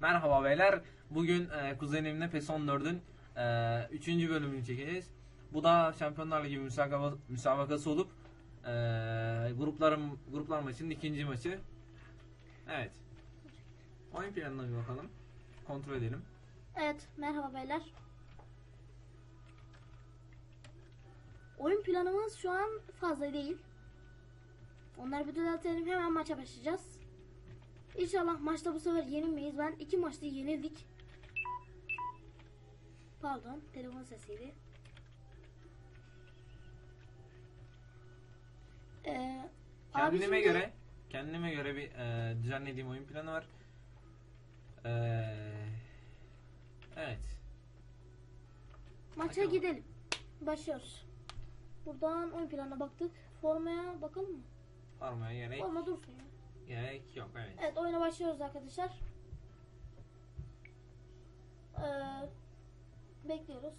Merhaba beyler. Bugün e, kuzenimle PES 14'ün 3. bölümünü çekeceğiz. Bu da Şampiyonlar Ligi müsabaka, müsabakası olup e, gruplarım gruplar maçının ikinci maçı. Evet. Oyun planına bir bakalım. Kontrol edelim. Evet, merhaba beyler. Oyun planımız şu an fazla değil. Onları bir düzeltelim. Hemen maça başlayacağız. İnşallah maçta bu sefer yenilmeyiz. Ben iki maçta yenildik. Pardon, telefon sesiydi. Ee, Kendime şimdi- göre kendime göre bir e, düzenlediğim oyun planı var. E, evet. maça Bakalım. gidelim. Başlıyoruz. Buradan oyun planına baktık. Formaya bakalım mı? Varmaya gerek, Forma dursun ya. Gerek yok. Evet. Evet oyuna başlıyoruz arkadaşlar. Ee, bekliyoruz.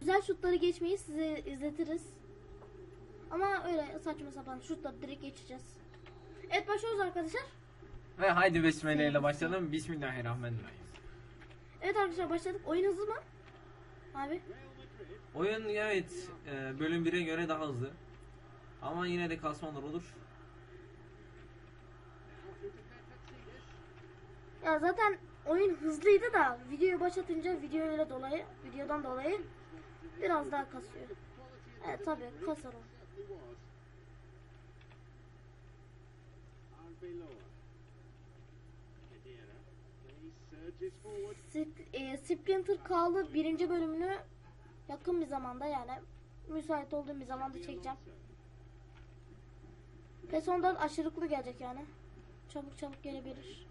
Güzel şutları geçmeyi size izletiriz. Ama öyle saçma sapan şutları direkt geçeceğiz. Evet başlıyoruz arkadaşlar. Ve haydi besmele ile başlayalım. Bismillahirrahmanirrahim. Evet arkadaşlar başladık. Oyun hızlı mı? Abi. Oyun evet e, bölüm 1'e göre daha hızlı. Ama yine de kasmalar olur. Ya zaten oyun hızlıydı da videoyu başlatınca videoyla dolayı videodan dolayı biraz daha kasıyor. Evet tabii kasar o. Sp- e, Splinter Call'ı birinci bölümünü yakın bir zamanda yani müsait olduğum bir zamanda çekeceğim. PES 14 aşırılıklı gelecek yani. Çabuk çabuk gelebilir.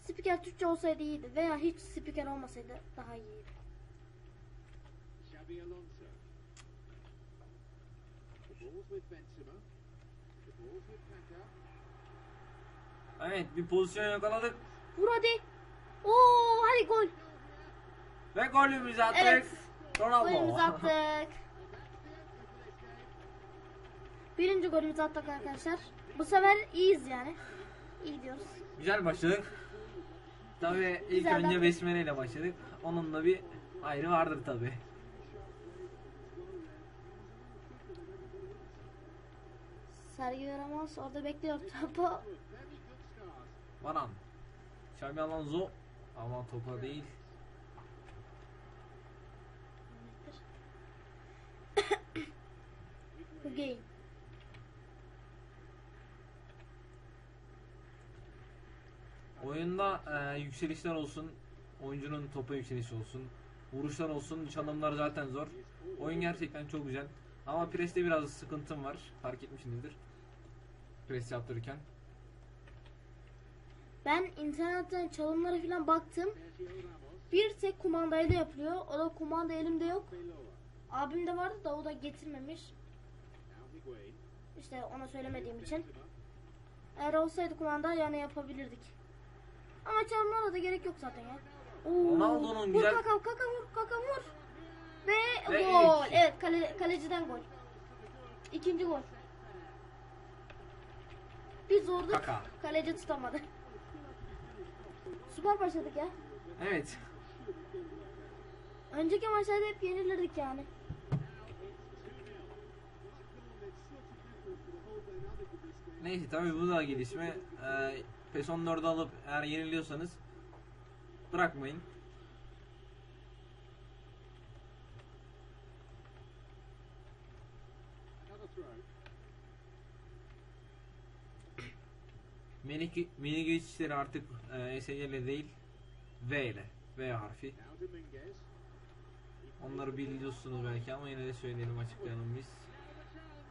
Spiker Türkçe olsaydı iyiydi veya hiç spiker olmasaydı daha iyiydi. Xabi Alonso. The ball's with Benzema. The ball's with Kaka. Evet bir pozisyon yakaladık. Vur hadi. Oo hadi gol. Ve golümüzü attık. Evet. Ronaldo. Golümüzü attık. Birinci golümüzü attık arkadaşlar. Bu sefer iyiyiz yani. İyi diyoruz. Güzel başladık. Tabii ilk Güzel, önce besmele ile başladık. Onun da bir ayrı vardır tabi. Sergio Ramos orada bekliyor topu. Varan. Xabi Alonso. Ama topa değil. Hügeyin. Oyunda e, yükselişler olsun. Oyuncunun topa yükselişi olsun. Vuruşlar olsun. Çalımlar zaten zor. Oyun gerçekten çok güzel. Ama preste biraz sıkıntım var. Fark etmişsinizdir. Pres yaptırırken. Ben internetten çalımlara falan baktım. Bir tek kumandayla yapılıyor. O da kumanda elimde yok. Abim de vardı da o da getirmemiş. İşte ona söylemediğim için. Eğer olsaydı kumanda yani yapabilirdik. Ama çalımlara da gerek yok zaten ya. Oo. Ronaldo'nun vur güzel- Kaka, kaka vur, kaka vur. Ve, Ve gol. ilk. Evet, kale, kaleciden gol. İkinci gol. Biz orada Kaka. kaleci tutamadı. Süper başladık ya. Evet. Önceki maçlarda hep yenilirdik yani. Neyse tabi bu da gelişme. Ee, PES 14'ü alıp eğer yeniliyorsanız bırakmayın. Mini, mini geçişleri artık e, ESC ile değil V ile. V harfi. Onları biliyorsunuz belki ama yine de söyleyelim açıklayalım biz.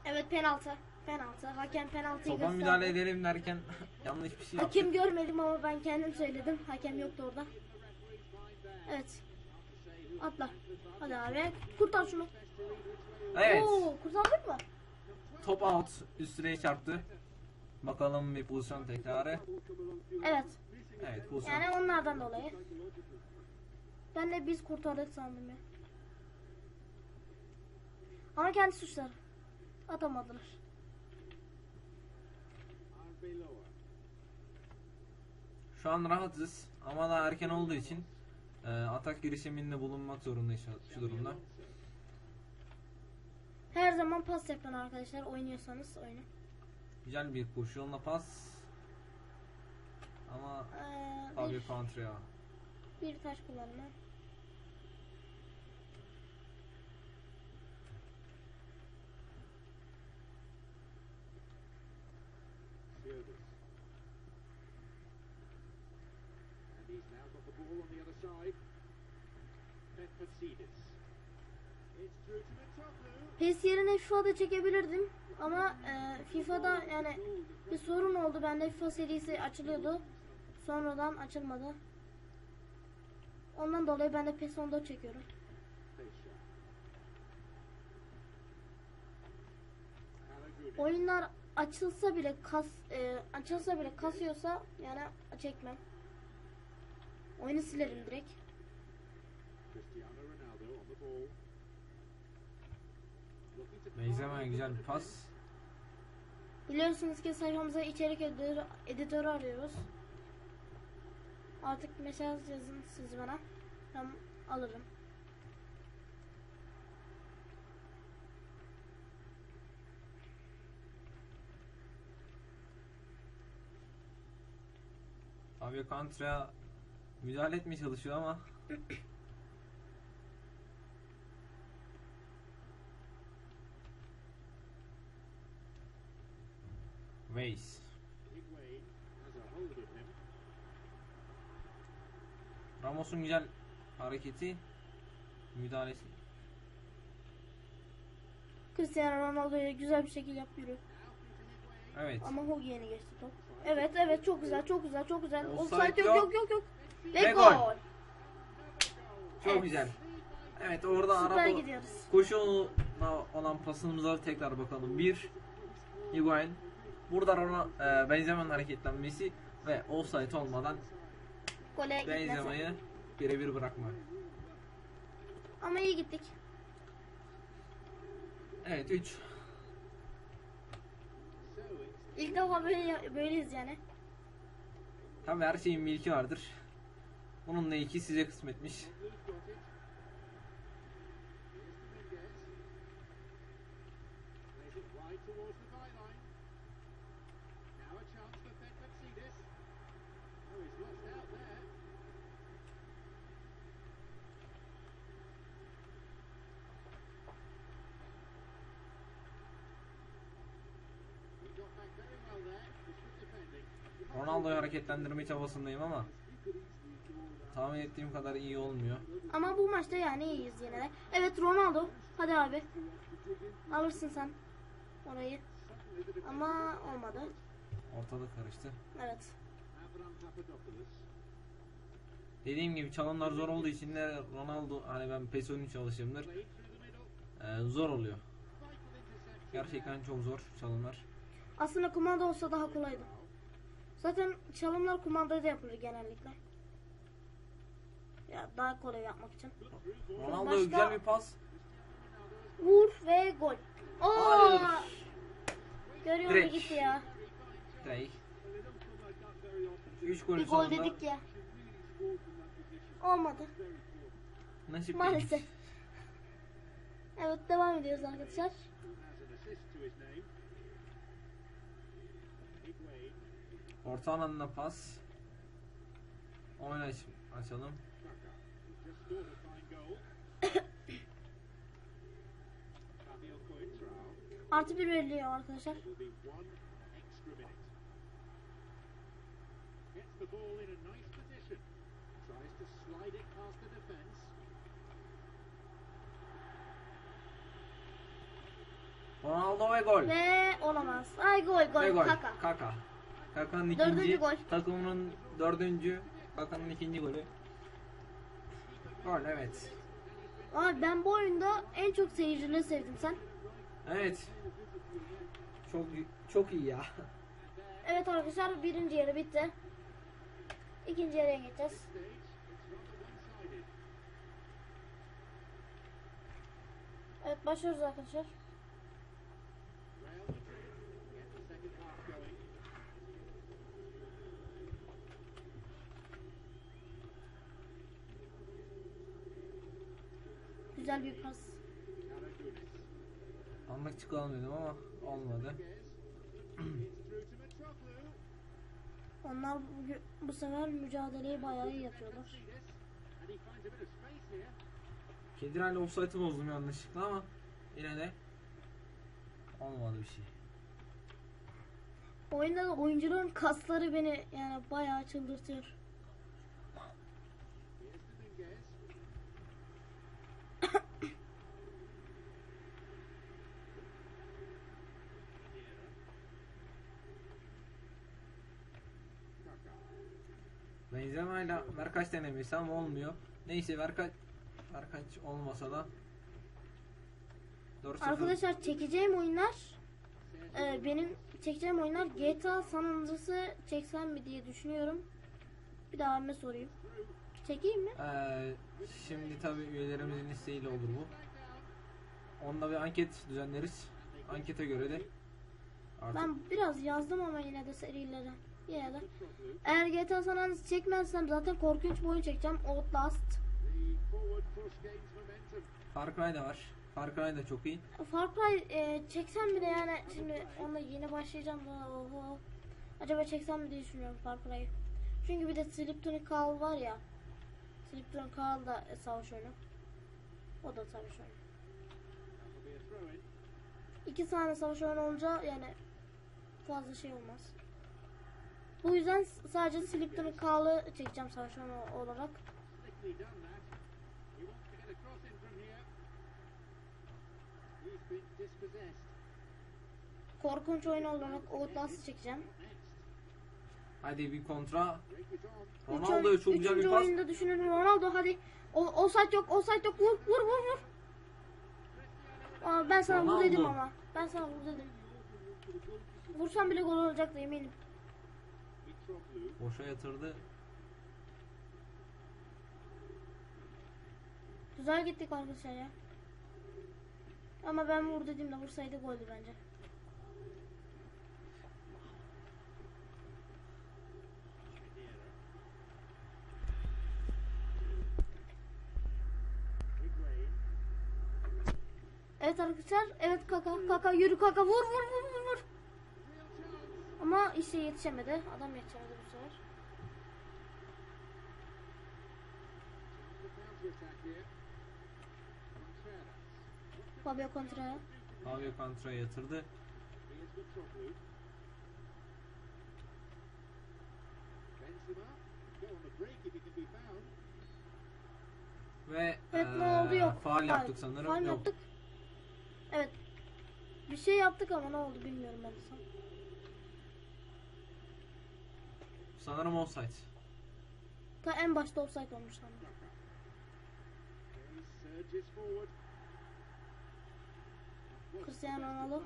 Evet penaltı. Penaltı. Hakem penaltıyı Topa gösterdi. müdahale edelim derken yanlış bir şey yaptık. Hakem görmedim ama ben kendim söyledim. Hakem yoktu orada. Evet. Atla. Hadi abi. Kurtar şunu. Evet. Oo, kurtardık mı? Top out üstüne çarptı. Bakalım bir pozisyon tekrarı. Evet. Evet pozisyon. Yani onlardan dolayı. Ben de biz kurtardık sandım ya. Ama kendi suçları. Atamadılar. Şu an rahatız ama daha erken olduğu için e, atak girişiminde bulunmak zorundayız şu, şu durumda. Her zaman pas yapın arkadaşlar. Oynuyorsanız oyunu. Güzel bir koşuyla pas. Ama Ee, Fabio bir, Contrea. bir taş kullanma. PES yerine FIFA'da çekebilirdim. Ama e, FIFA'da yani bir sorun oldu. Bende FIFA serisi açılıyordu. Sonradan açılmadı. Ondan dolayı ben de PES 14 çekiyorum. Oyunlar açılsa bile kas e, açılsa bile kasıyorsa yani çekmem. Oyunu silerim direkt. Cristiano Ronaldo on the ball. Carve güzel bir pas. Biliyorsunuz ki sayfamıza içerik editörü, editörü arıyoruz. Artık mesaj yazın siz bana. Ben alırım. Fabio Contrea müdahale etmeye çalışıyor ama Him. Ramos'un güzel hareketi müdahalesi. Cristiano Ronaldo'ya güzel bir şekilde yap yürü. Evet. Ama Hogien'i geçti top. Evet evet çok güzel çok güzel çok güzel. Offside Offside yok yok. yok yok. Ve, Ve gol. gol. Çok Evet. güzel. Evet orada Süper araba gidiyoruz. koşu olan pasımıza tekrar bakalım. Bir Higuain. Burada Rona, e, Benzema'nın hareketlenmesi ve offside olmadan Gole gitmesi. Benzema'yı birebir bırakma. Ama iyi gittik. Evet 3. So it's İlk defa böyle böyleyiz yani. Tabi her şeyin milki vardır. Bunun da iki size kısmetmiş. Ronaldo'yu hareketlendirme çabasındayım ama tahmin ettiğim kadar iyi olmuyor. Ama bu maçta yani iyiyiz yine de. Evet Ronaldo. Hadi abi. Alırsın sen orayı. Ama olmadı. Ortalık karıştı. Evet. Dediğim gibi çalımlar zor olduğu için de Ronaldo hani ben PES 13 çalışımdır. Played through the middle. Ee, zor oluyor. Gerçekten çok zor çalımlar. Aslında kumanda olsa daha kolaydı. Zaten çalımlar kumandada yapılır genellikle. Ya daha kolay yapmak için. Ronaldo Başka- güzel bir pas. Vur ve gol. Oo! Görüyor musun gitti ya. Direkt. 3 golün Bir gol sonunda dedik ya. Olmadı. nasip değil. Maalesef. Evet devam ediyoruz arkadaşlar. Orta alanına pas. Oyun aç açalım. Artı bir veriliyor arkadaşlar. Ronaldo ve gol. Ve olamaz. Ay gol gol. Ve gol. Kaka. Kaka. Dördüncü ikinci, gol. takımının dördüncü, Kaka'nın ikinci golü. Gol evet. Abi ben bu oyunda en çok seyirciliği sevdim sen. Evet. Çok çok iyi ya. Evet arkadaşlar birinci yarı bitti. İkinci yarıya geçeceğiz. Evet Başlıyoruz arkadaşlar. Güzel bir pas. Anlık çıkalım dedim ama olmadı. Onlar bu, bu sefer mücadeleyi bayağı iyi yapıyorlar. Kedirayla offside'ı bozdum yanlışlıkla ama yine de olmadı bir şey. Oyunda da oyuncuların kasları beni yani bayağı çıldırtıyor. Benzema ile Verkaç denemesi ama olmuyor. Neyse Verkaç Verkaç olmasa da 4-0 Arkadaşlar çekeceğim oyunlar e, benim çekeceğim oyunlar GTA San Andreas'ı çeksem mi diye düşünüyorum. Bir daha abime sorayım. Çekeyim mi? Ee, şimdi tabi üyelerimizin isteğiyle olur bu. Onda bir anket düzenleriz. Ankete göre de artık Ben biraz yazdım ama yine de serileri. De. Eğer GTA San Andreas çekmezsem zaten korkunç bir oyun çekeceğim. Outlast. Far Cry da var. Far Cry da çok iyi. Far Cry e, çeksem bile yani şimdi onunla yeni başlayacağım da oho. Acaba çeksem mi diye düşünüyorum Far Cry'ı. Çünkü bir de Sliptonic Carl var ya. Sliptonic Carl da e, savaş oyunu. O da savaş oyunu. İki tane savaş oyunu olunca yani fazla şey olmaz. Bu yüzden sadece Sliptonic Carl'ı çekeceğim savaş oyunu olarak. Korkunç oyun olarak Outlast'ı çekeceğim. Hadi bir kontra. Ronaldo'ya oy- çok güzel bir pas. oyunda düşünün Ronaldo hadi. O, offside yok, offside yok. Vur, vur, vur, vur. Aa, ben sana vur Ronaldo. dedim ama. Ben sana vur dedim. Vursam bile gol olacaktı eminim. Boşa yatırdı. Güzel gittik arkadaşlar ya. Ama ben vur dediğimde vursaydı goldü bence. Evet arkadaşlar. Evet kaka. Kaka yürü kaka. Vur vur vur vur vur. Ama işte yetişemedi. Adam yetişemedi bu sefer. Fabio Contra. Fabio kontraya yatırdı. Ve Evet ne eee, oldu yok. faul yaptık sanırım. Yok. yaptık. Evet. Bir şey yaptık ama ne oldu bilmiyorum ben de Sanırım offside. Ta en başta offside olmuş. Wasn't Cristiano Ronaldo.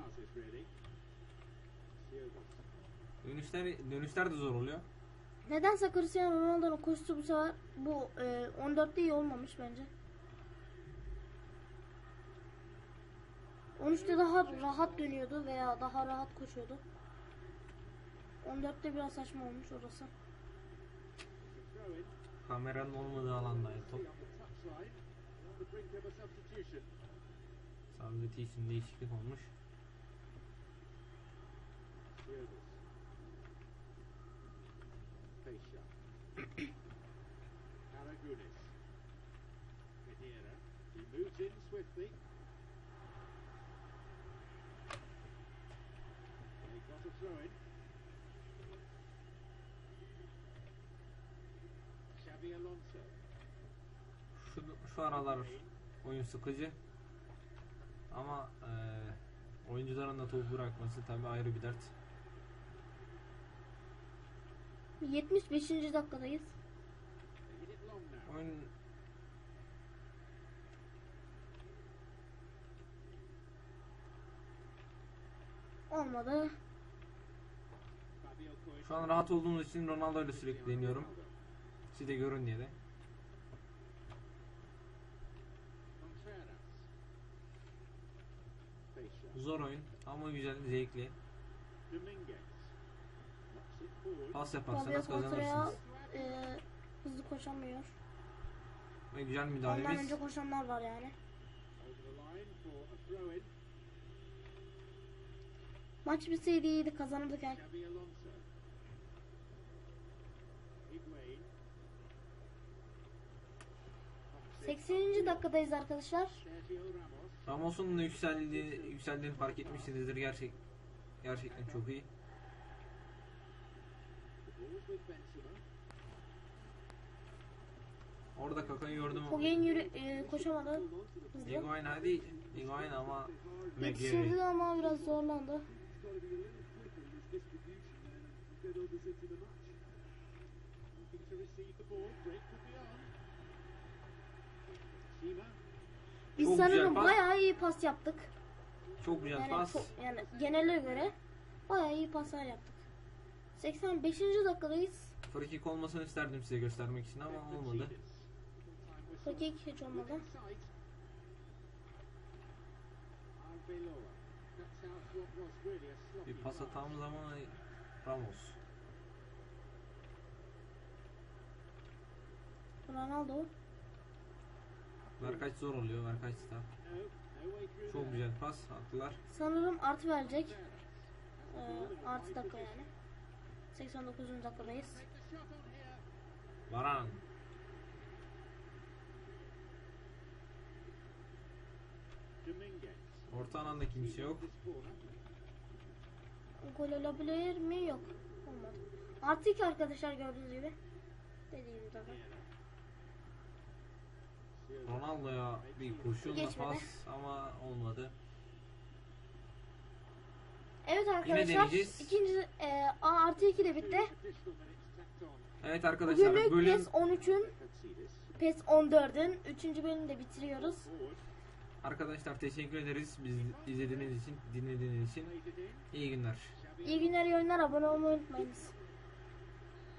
Dönüşler dönüşler de zor oluyor. Nedense Cristiano Ronaldo'nun koşusu bu sefer bu e, 14'te iyi olmamış bence. 13'te daha rahat dönüyordu veya daha rahat koşuyordu. 14'te biraz saçma olmuş orası. Kameranın olmadığı alandaydı top. Sabiti için değişiklik olmuş. Pesha. Şu, aralar oyun sıkıcı. Ama eee oyuncuların da top bırakması tabi ayrı bir dert. 75. dakikadayız. Oyun Olmadı. Şu an rahat olduğumuz için Ronaldo ile sürekli deniyorum. Siz de görün diye de. Zor oyun ama güzel, zevkli. Pas Fabio yaparsanız kazanırsınız. e, hızlı koşamıyor. Ve güzel Ondan müdahalemiz. önce koşanlar var yani. Maç bitseydi iyiydi kazanırdık yani. Higuain. 80. dakikadayız arkadaşlar. Sergio Ramos. Ramos'un da yükseldiği, yükseldiğini fark etmişsinizdir. Gerçek, gerçekten çok iyi. Orada Kaka'yı gördüm. Fogen yürü e, koşamadı. Hızlı. Higuain hadi. Higuain ama Yetiştirdi McGarry. ama biraz zorlandı. Receive the ball. Break could be on. Shima. Biz Çok sanırım pas. bayağı iyi pas yaptık. Çok güzel Yani, pas. çok, yani genele göre bayağı iyi paslar yaptık. 85. dakikadayız. Free kick olmasını isterdim size göstermek için ama olmadı. Dakik hiç olmadı. Bir pas atağımız ama Ramos. Ronaldo. Berkaç zor oluyor. Berkaç da. Çok güzel pas attılar. Sanırım artı verecek. Ee, artı dakika yani. 89. dakikadayız. Varan. Orta alanda kimse yok. Gol olabilir mi? Yok. Olmadı. Artı 2 arkadaşlar gördüğünüz gibi. Dediğim gibi. Ronaldo'ya bir kurşunla Geçmedi. pas ama olmadı. Evet arkadaşlar. deneyeceğiz. ikinci e, A artı 2 de bitti. Evet arkadaşlar Bugünlük bölüm PES 13'ün Let's see this. PES 14'ün 3. bölümünü de bitiriyoruz. Arkadaşlar teşekkür ederiz biz izlediğiniz için, dinlediğiniz için. İyi günler. İyi günler, iyi oyunlar. Abone olmayı unutmayınız.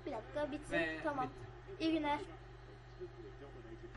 Bir dakika bitsin. Ve tamam. bitti. İyi günler.